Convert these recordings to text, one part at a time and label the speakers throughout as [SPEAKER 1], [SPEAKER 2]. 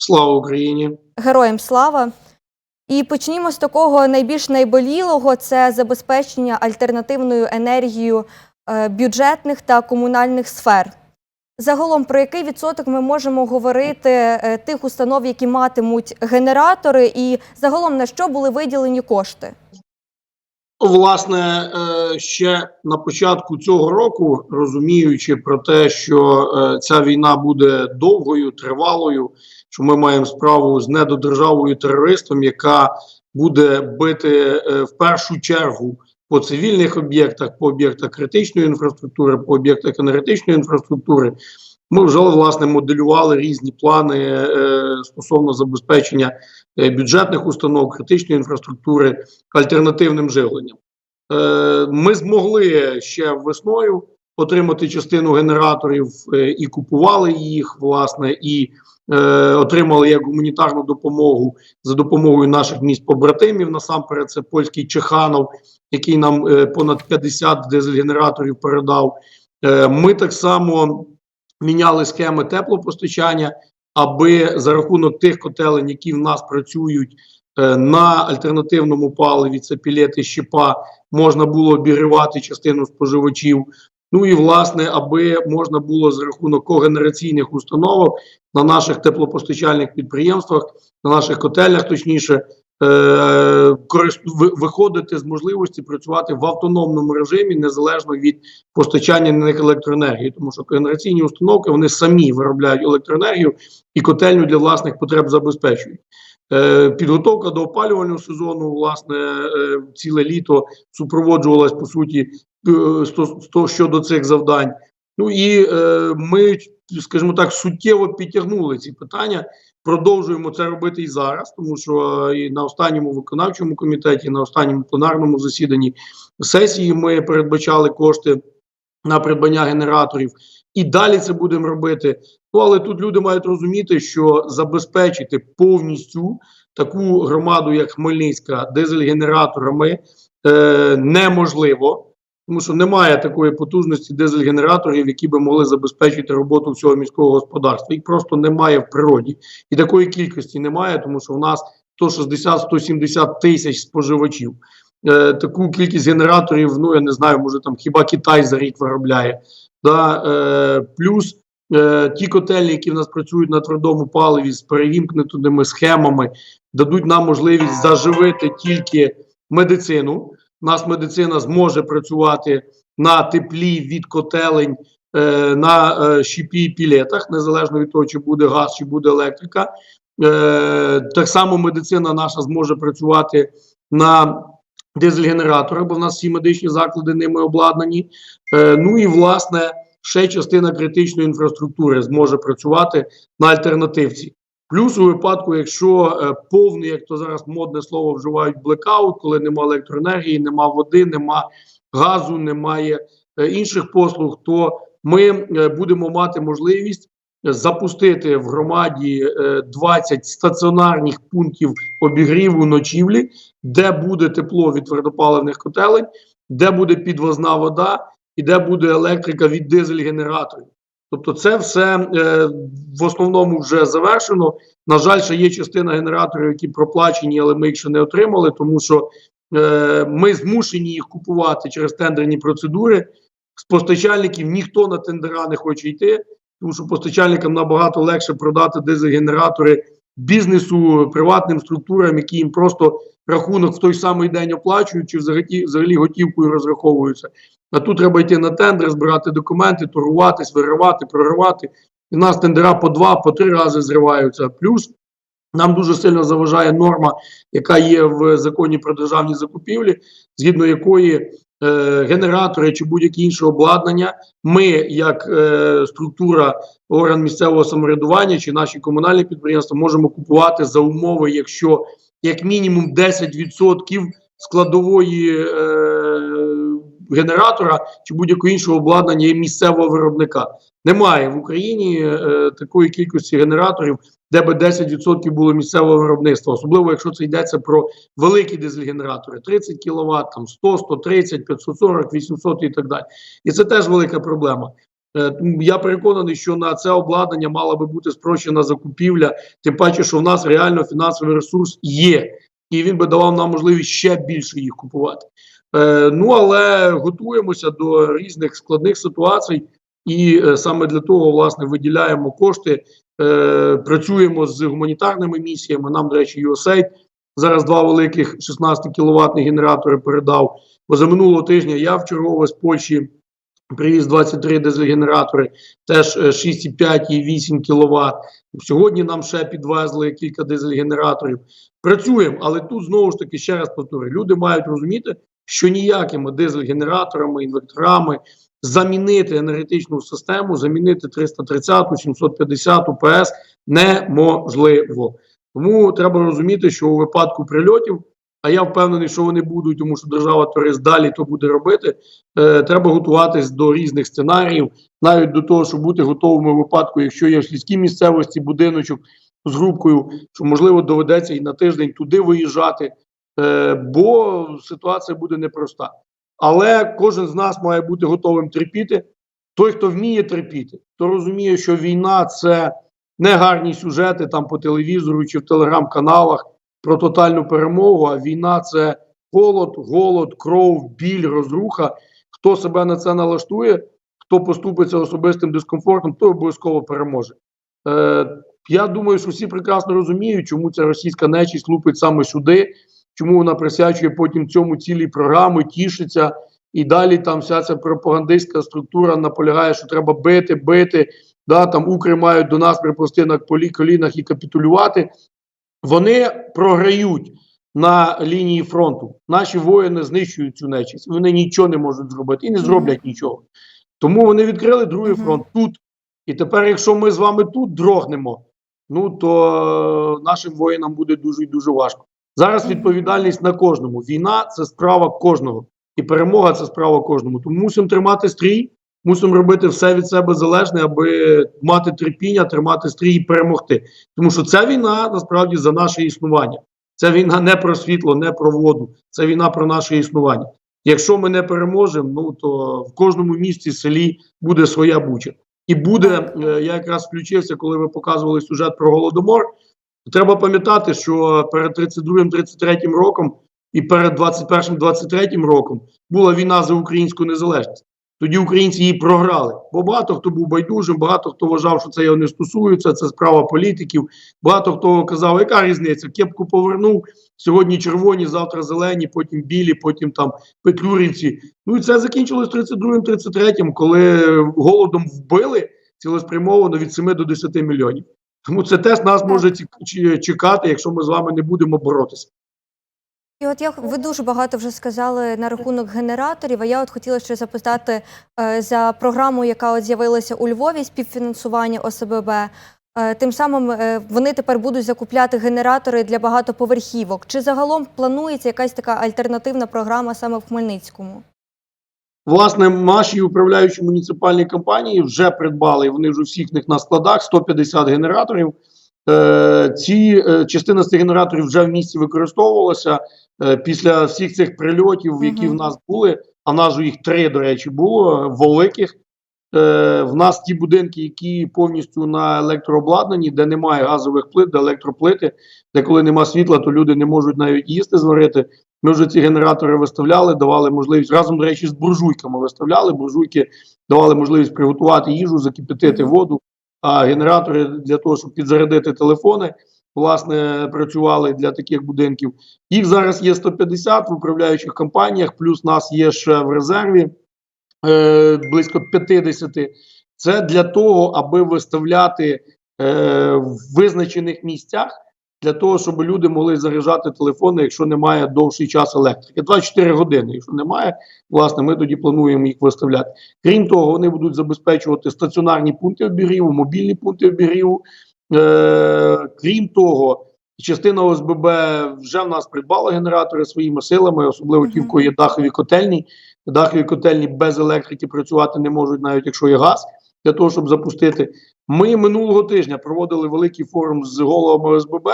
[SPEAKER 1] Слава Україні!
[SPEAKER 2] Героям слава! І почнімо з такого найбільш найболілого це забезпечення альтернативною енергією е, бюджетних та комунальних сфер. Загалом, про який відсоток ми можемо говорити е, тих установ, які матимуть генератори, і загалом на що були виділені кошти?
[SPEAKER 1] Власне, е, ще на початку цього року, розуміючи про те, що ця війна буде довгою, тривалою, що ми маємо справу з недодержавою терористом, яка буде бити е, в першу чергу по цивільних об'єктах, по об'єктах критичної інфраструктури, по об'єктах енергетичної інфраструктури. Ми вже власне моделювали різні плани е, стосовно забезпечення е, бюджетних установ, критичної інфраструктури альтернативним живленням. Е, Ми змогли ще весною отримати частину генераторів е, і купували їх, власне, і отримали як гуманітарну допомогу за допомогою наших міст побратимів. Насамперед, це польський Чеханов, який нам е, понад 50 дизель-генераторів передав. Е, Ми так само міняли схеми теплопостачання, аби за рахунок тих котелень, які в нас працюють е, на альтернативному паливі, це пілети щепа, можна було обігрівати частину споживачів. Ну і власне, аби можна було за рахунок когенераційних установок на наших теплопостачальних підприємствах, на наших котельнях, точніше, е, виходити з можливості працювати в автономному режимі незалежно від постачання на них електроенергії, тому що когенераційні установки вони самі виробляють електроенергію і котельню для власних потреб забезпечують. Е, Підготовка до опалювального сезону, власне, е, ціле літо супроводжувалась по суті щодо цих завдань. Ну і е, ми, скажімо так, суттєво підтягнули ці питання. Продовжуємо це робити і зараз, тому що е, і на останньому виконавчому комітеті, і на останньому пленарному засіданні сесії ми передбачали кошти на придбання генераторів. І далі це будемо робити. Ну але тут люди мають розуміти, що забезпечити повністю таку громаду, як Хмельницька, дизель-генераторами е, неможливо, тому що немає такої потужності дизель-генераторів, які би могли забезпечити роботу всього міського господарства. Їх просто немає в природі, і такої кількості немає, тому що в нас 160-170 тисяч споживачів. Е, таку кількість генераторів, ну я не знаю, може там хіба Китай за рік виробляє. Да, е, плюс е, ті котельні, які в нас працюють на твердому паливі з перевімкненими схемами, дадуть нам можливість заживити тільки медицину. Нас медицина зможе працювати на теплі від котелень е, на е, щепі і пілетах, незалежно від того, чи буде газ, чи буде електрика. Е, так само медицина наша зможе працювати на дизель-генераторах, бо в нас всі медичні заклади ними обладнані. Ну і власне ще частина критичної інфраструктури зможе працювати на альтернативці. Плюс у випадку, якщо е, повний, як то зараз модне слово вживають блекаут, коли нема електроенергії, нема води, нема газу, немає е, інших послуг, то ми е, будемо мати можливість запустити в громаді е, 20 стаціонарних пунктів обігріву ночівлі, де буде тепло від твердопаливних котелень, де буде підвозна вода і де буде електрика від дизель-генераторів. Тобто, це все е, в основному вже завершено. На жаль, ще є частина генераторів, які проплачені, але ми їх ще не отримали, тому що е, ми змушені їх купувати через тендерні процедури. З постачальників ніхто на тендера не хоче йти, тому що постачальникам набагато легше продати дизель-генератори бізнесу, приватним структурам, які їм просто рахунок в той самий день оплачують, чи взагалі, взагалі готівкою розраховуються. А тут треба йти на тендер, збирати документи, торгуватись, виривати, проривати. І в нас тендера по два, по три рази зриваються. Плюс нам дуже сильно заважає норма, яка є в законі про державні закупівлі, згідно якої генератори чи будь-які інше обладнання, ми, як е, структура орган місцевого самоврядування чи наші комунальні підприємства, можемо купувати за умови, якщо як мінімум 10% складової е, генератора чи будь-якого іншого обладнання є місцевого виробника. Немає в Україні е, такої кількості генераторів, де би 10% було місцевого виробництва, особливо якщо це йдеться про великі дизель-генератори 30 кВт, там 100, 130, 540, 800 і так далі. І це теж велика проблема. Е, Я переконаний, що на це обладнання мала би бути спрощена закупівля, тим паче, що в нас реально фінансовий ресурс є, і він би давав нам можливість ще більше їх купувати. Е, ну але готуємося до різних складних ситуацій, і е, саме для того власне виділяємо кошти. Е, працюємо з гуманітарними місіями. Нам, до речі, USAID зараз два великих 16 кіловатних генератори передав. Позаминулого тижня я в чергове з Польщі привіз 23 дизель-генератори, теж е, 6,5 і 8 кВт. Сьогодні нам ще підвезли кілька дизель-генераторів. Працюємо, але тут знову ж таки ще раз повторюю, люди мають розуміти, що ніякими дизель-генераторами, інвекторами замінити енергетичну систему, замінити 330, 750 ПС неможливо. Тому треба розуміти, що у випадку прильотів, а я впевнений, що вони будуть, тому що держава турист далі то буде робити. Е, треба готуватись до різних сценаріїв, навіть до того, щоб бути готовими у випадку, якщо є в сільській місцевості будиночок з групкою, що можливо доведеться і на тиждень туди виїжджати, е, бо ситуація буде непроста. Але кожен з нас має бути готовим терпіти. Той, хто вміє терпіти, хто розуміє, що війна це не гарні сюжети там по телевізору чи в телеграм-каналах про тотальну перемогу. А війна це холод, голод, кров, біль, розруха. Хто себе на це налаштує, хто поступиться особистим дискомфортом, той обов'язково переможе. Е, я думаю, що всі прекрасно розуміють, чому ця російська нечість лупить саме сюди, чому вона присвячує потім цьому цілі програми, тішиться. І далі там вся ця пропагандистська структура наполягає, що треба бити, бити. Да, там укри мають до нас припусти на колінах і капітулювати. Вони програють на лінії фронту. Наші воїни знищують цю нечість. Вони нічого не можуть зробити і не зроблять нічого. Тому вони відкрили другий фронт тут. І тепер, якщо ми з вами тут дрогнемо, ну то нашим воїнам буде дуже і дуже важко. Зараз відповідальність на кожному. Війна це справа кожного, і перемога це справа кожному. Тому мусимо тримати стрій, мусимо робити все від себе залежне, аби мати терпіння, тримати стрій і перемогти. Тому що ця війна насправді за наше існування. Це війна не про світло, не про воду. Це війна про наше існування. Якщо ми не переможемо, ну то в кожному місті, селі буде своя буча. І буде, е, я якраз включився, коли ви показували сюжет про голодомор. Треба пам'ятати, що перед 32-33 роком і перед 21-23 роком була війна за українську незалежність. Тоді українці її програли. Бо багато хто був байдужим, багато хто вважав, що це його не стосується, це справа політиків. Багато хто казав, яка різниця? Кепку повернув. Сьогодні червоні, завтра зелені, потім білі, потім там петлюрівці. Ну і це закінчилось 32-33, коли голодом вбили цілеспрямовано від 7 до 10 мільйонів. Тому це теж нас може чекати, якщо ми з вами не будемо боротися.
[SPEAKER 2] І от я ви дуже багато вже сказали на рахунок генераторів. А я от хотіла ще запитати е, за програму, яка от з'явилася у Львові, співфінансування ОСББ. Е, Тим самим е, вони тепер будуть закупляти генератори для багатоповерхівок. Чи загалом планується якась така альтернативна програма саме в Хмельницькому?
[SPEAKER 1] Власне, наші управляючі муніципальні компанії вже придбали, вони вже у всіх них на складах 150 генераторів. Е, ці е, частина з цих генераторів вже в місті використовувалася е, після всіх цих прильотів, які
[SPEAKER 2] Мгм.
[SPEAKER 1] в нас були. А в нас же їх три, до речі, було великих. В нас ті будинки, які повністю на електрообладнанні, де немає газових плит, де електроплити, де коли нема світла, то люди не можуть навіть їсти зварити. Ми вже ці генератори виставляли, давали можливість разом, до речі, з буржуйками виставляли. Буржуйки давали можливість приготувати їжу, закипятити воду. А генератори для того, щоб підзарядити телефони, власне, працювали для таких будинків. Їх зараз є 150 в управляючих компаніях, плюс нас є ще в резерві е, близько 50. Це для того, аби виставляти е, в визначених місцях, для того, щоб люди могли заряджати телефони, якщо немає довший час електрики. 24 години. Якщо немає, власне, ми тоді плануємо їх виставляти. Крім того, вони будуть забезпечувати стаціонарні пункти обігріву, мобільні пункти обігріву. Е, крім того, частина ОСББ вже в нас придбала генератори своїми силами, особливо ті, в кого є дахові котельні. Дахові котельні без електрики працювати не можуть, навіть якщо є газ, для того, щоб запустити. Ми минулого тижня проводили великий форум з головами ОСББ.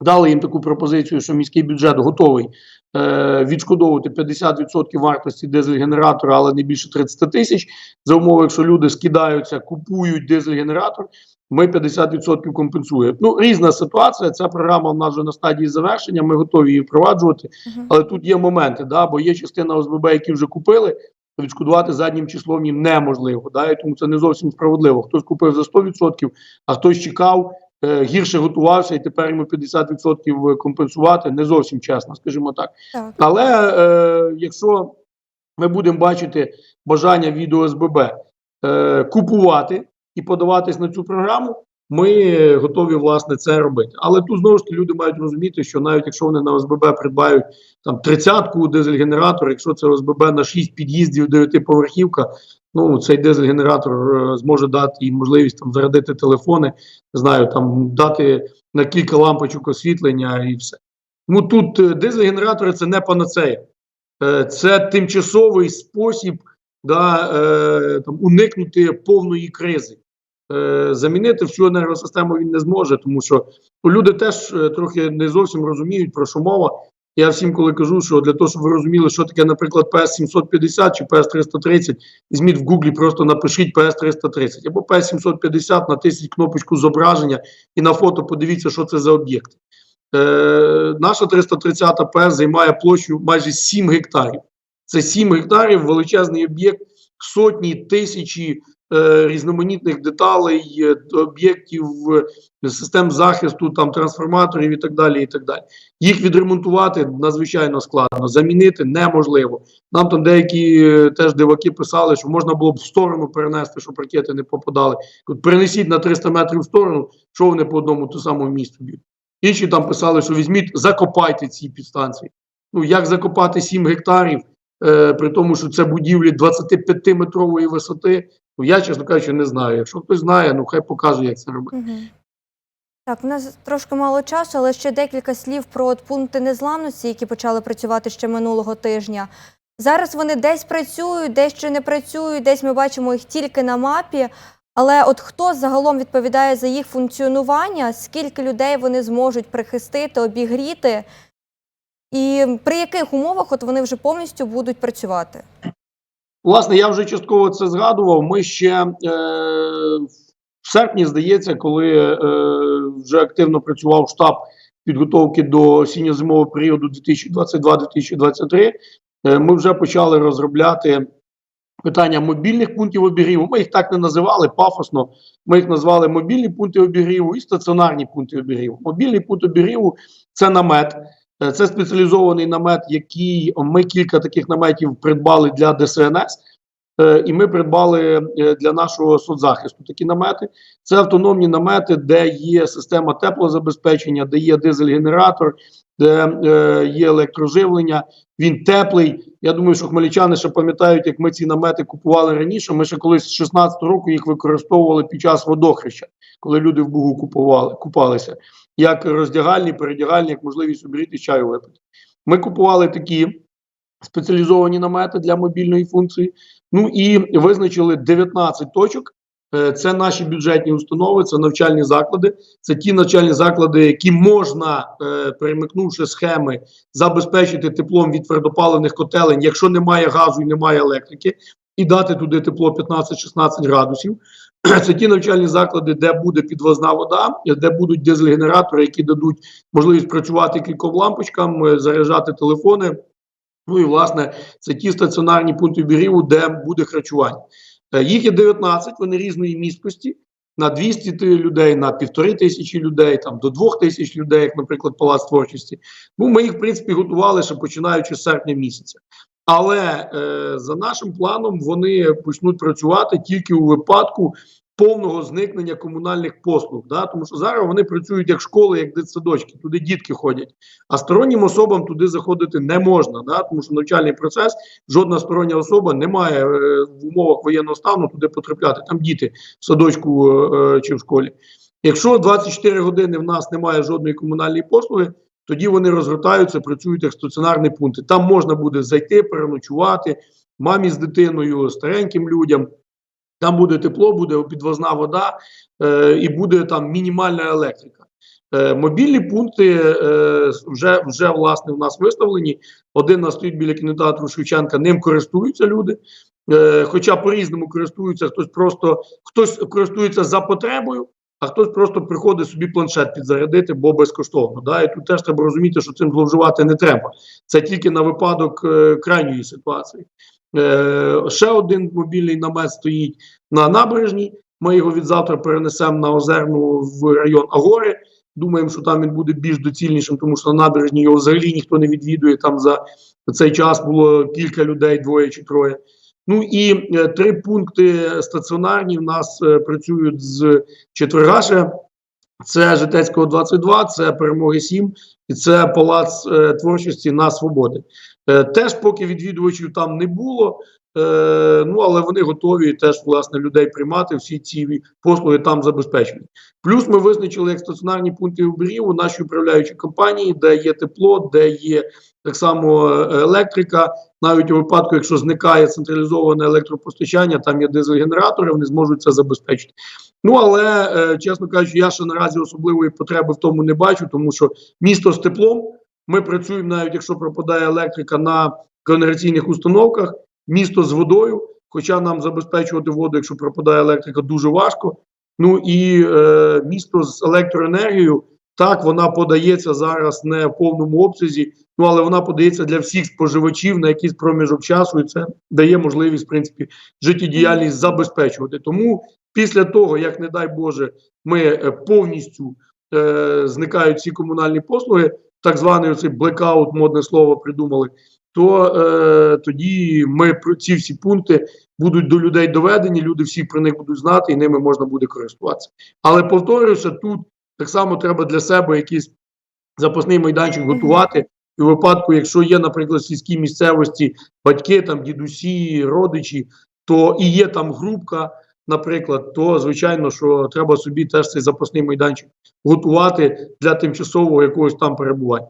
[SPEAKER 1] Дали їм таку пропозицію, що міський бюджет готовий е, відшкодовувати 50% вартості дизель-генератора, але не більше 30 тисяч. За умови, якщо люди скидаються, купують дизель-генератор, ми 50% компенсуємо. Ну, різна ситуація. Ця програма в нас вже на стадії завершення. Ми готові її впроваджувати. Але тут є моменти, да, бо є частина ОСББ, які вже купили, то відшкодувати заднім числом їм неможливо. Да, і тому це не зовсім справедливо. Хтось купив за 100%, а хтось чекав, е, гірше готувався, і тепер йому 50% компенсувати не зовсім чесно, скажімо так.
[SPEAKER 2] Так.
[SPEAKER 1] Але е, якщо ми будемо бачити бажання від ОСББ е, купувати і подаватись на цю програму, ми готові власне це робити. Але тут знову ж таки люди мають розуміти, що навіть якщо вони на ОСББ придбають там тридцятку дизель-генератор, якщо це ОСББ на 6 під'їздів, дев'ятиповерхівка, ну цей дизель-генератор е, зможе дати їм можливість там зарядити телефони, не знаю, там дати на кілька лампочок освітлення і все. Ну тут е, дизель-генератори це не панацея. Е, Це тимчасовий спосіб да, там, уникнути повної кризи. Е, Замінити всю енергосистему він не зможе, тому що ну, люди теж е, трохи не зовсім розуміють, про що мова. Я всім коли кажу, що для того, щоб ви розуміли, що таке, наприклад, PS750 чи PS330, візьміть в Гуглі, просто напишіть PS330 або PS750, натисніть кнопочку зображення і на фото подивіться, що це за об'єкт. Е, наша 330 ПС займає площу майже 7 гектарів. Це 7 гектарів, величезний об'єкт, сотні тисячі різноманітних деталей, е, об'єктів, е, систем захисту, там трансформаторів і так далі. і так далі. Їх відремонтувати надзвичайно складно, замінити неможливо. Нам там деякі е, теж диваки писали, що можна було б в сторону перенести, щоб ракети не попадали. Перенесіть на 300 метрів в сторону, що вони по одному ту самому місту б'ють. Інші там писали, що візьміть, закопайте ці підстанції. Ну як закопати 7 гектарів, е, при тому, що це будівлі 25-метрової висоти. Ну я, чесно кажучи, не знаю. Якщо хтось знає, ну хай покаже, як це робити.
[SPEAKER 2] Мгм. Так, у нас трошки мало часу, але ще декілька слів про от пункти незламності, які почали працювати ще минулого тижня. Зараз вони десь працюють, десь ще не працюють, десь ми бачимо їх тільки на мапі. Але от хто загалом відповідає за їх функціонування, скільки людей вони зможуть прихистити, обігріти, і при яких умовах от вони вже повністю будуть працювати?
[SPEAKER 1] Власне, я вже частково це згадував. Ми ще е, в серпні, здається, коли е, вже активно працював штаб підготовки до осінньо-зимового періоду 2022-2023, е, ми вже почали розробляти питання мобільних пунктів обігріву. Ми їх так не називали пафосно. Ми їх назвали мобільні пункти обігріву і стаціонарні пункти обігріву. Мобільний пункт обігріву це намет. Е, Це спеціалізований намет, який ми кілька таких наметів придбали для ДСНС. Е, І ми придбали е, для нашого соцзахисту такі намети. Це автономні намети, де є система теплозабезпечення, де є дизель-генератор, де є електроживлення. Він теплий. Я думаю, що хмельничани ще пам'ятають, як ми ці намети купували раніше. Ми ще колись з 16 року їх використовували під час водохреща, коли люди в Бугу купували, купалися. Як роздягальні, передягальні, як можливість обріти чаю випити. Ми купували такі спеціалізовані намети для мобільної функції. Ну і визначили 19 точок. Е, Це наші бюджетні установи, це навчальні заклади. Це ті навчальні заклади, які можна, е, перемикнувши схеми, забезпечити теплом від твердопаливних котелень, якщо немає газу і немає електрики, і дати туди тепло 15-16 градусів. Це ті навчальні заклади, де буде підвозна вода, де будуть дизель-генератори, які дадуть можливість працювати кільком лампочкам, е, заряджати телефони. Ну і власне це ті стаціонарні пункти обігріву, де буде харчування. Е, Їх є 19, вони різної місткості. На 200 людей, на півтори тисячі людей, там до двох тисяч людей, як, наприклад, палац творчості. Ну, ми їх, в принципі, готували ще починаючи з серпня місяця. Але е, за нашим планом вони почнуть працювати тільки у випадку повного зникнення комунальних послуг. Да? Тому що зараз вони працюють як школи, як дитсадочки, туди дітки ходять. А стороннім особам туди заходити не можна, да? тому що навчальний процес, жодна стороння особа не має е, в умовах воєнного стану туди потрапляти. Там діти в садочку е, чи в школі. Якщо 24 години в нас немає жодної комунальної послуги, тоді вони розгортаються, працюють як стаціонарні пункти. Там можна буде зайти, переночувати мамі з дитиною, стареньким людям. Там буде тепло, буде підвозна вода е, і буде там мінімальна електрика. Е, мобільні пункти е, вже, вже власне у нас виставлені. Один нас стоїть біля кінотеатру Шевченка, ним користуються люди. Е, хоча по-різному користуються, хтось просто хтось користується за потребою, а хтось просто приходить собі планшет підзарядити, бо безкоштовно. Да? І тут теж треба розуміти, що цим зловживати не треба. Це тільки на випадок е, крайньої ситуації. Е, ще один мобільний намет стоїть на набережній. Ми його від завтра перенесемо на Озерну в район Агори. Думаємо, що там він буде більш доцільнішим, тому що на набережній його взагалі ніхто не відвідує. Там за цей час було кілька людей, двоє чи троє. Ну і е, три пункти стаціонарні в нас е, працюють з четверга ще. Це Житецького 22, це Перемоги 7 і це Палац е, творчості на Свободи. Теж поки відвідувачів там не було, ну але вони готові теж власне людей приймати. Всі ці послуги там забезпечені. Плюс ми визначили як стаціонарні пункти оберігу у нашій управляючій компанії, де є тепло, де є так само електрика. Навіть у випадку, якщо зникає централізоване електропостачання, там є дизель-генератори, вони зможуть це забезпечити. Ну але е, чесно кажучи, я ще наразі особливої потреби в тому не бачу, тому що місто з теплом. Ми працюємо навіть якщо пропадає електрика на генераційних установках, місто з водою. Хоча нам забезпечувати воду, якщо пропадає електрика, дуже важко. Ну і е, місто з електроенергією, так вона подається зараз не в повному обсязі, ну але вона подається для всіх споживачів на якийсь проміжок часу, і це дає можливість, в принципі, життєдіяльність забезпечувати. Тому після того, як не дай Боже, ми е, повністю е, зникають всі комунальні послуги, так званий оцей блекаут, модне слово придумали. То е, тоді ми про ці всі пункти будуть до людей доведені, люди всі про них будуть знати, і ними можна буде користуватися. Але повторюся, тут так само треба для себе якийсь запасний майданчик готувати. І у випадку, якщо є, наприклад, в сільській місцевості батьки, там дідусі, родичі, то і є там групка, наприклад, то звичайно, що треба собі теж цей запасний майданчик готувати для тимчасового якогось там перебування.